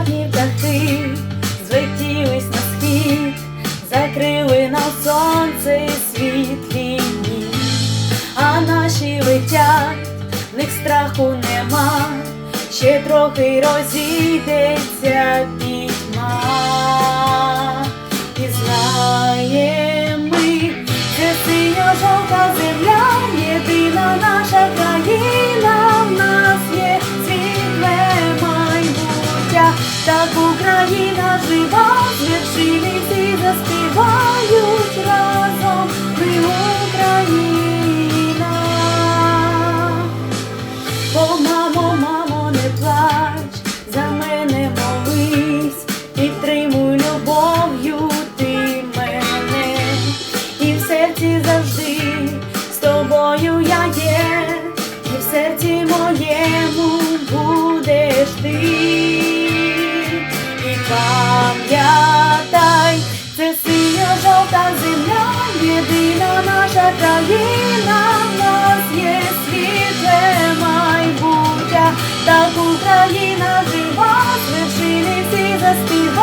чорні птахи злетілись на схід, закрили нам сонце і світлі а наші летять, в них страху нема, ще трохи розійдеться пітьма. І знаємо єдина наша країна, в нас є світле майбуття, так Україна жива, вершини всі заспівають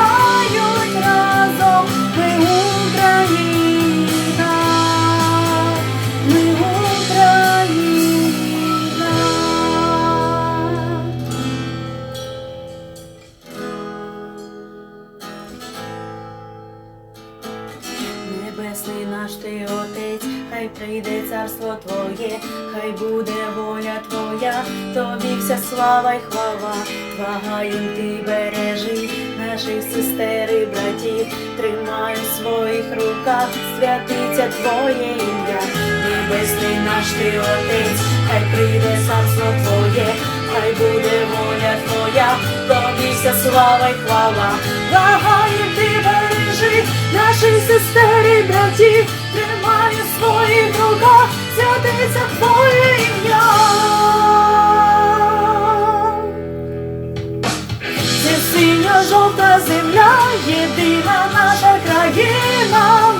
Небесний наш ти отець, хай прийде царство Твоє, хай буде воля Твоя, тобі вся слава й хвала, благаєм ти бережи наших сестер і братів, тримай у своїх руках, святиться Твоє ім'я, небесний наш ти отець, хай прийде царство Твоє, хай буде воля Твоя, тобі вся слава й хвала, благаєм ти наших сестер і братів, тримай в своїх руках, святиться Твоє ім'я. Це синя жовта земля, єдина наша країна,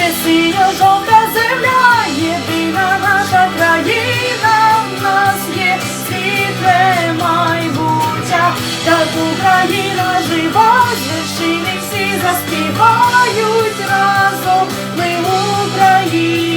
Сонце синьо жовта земля, єдина наша країна, в нас є світле майбуття, так Україна жива, з вершини всі заспівають разом ми в Україні.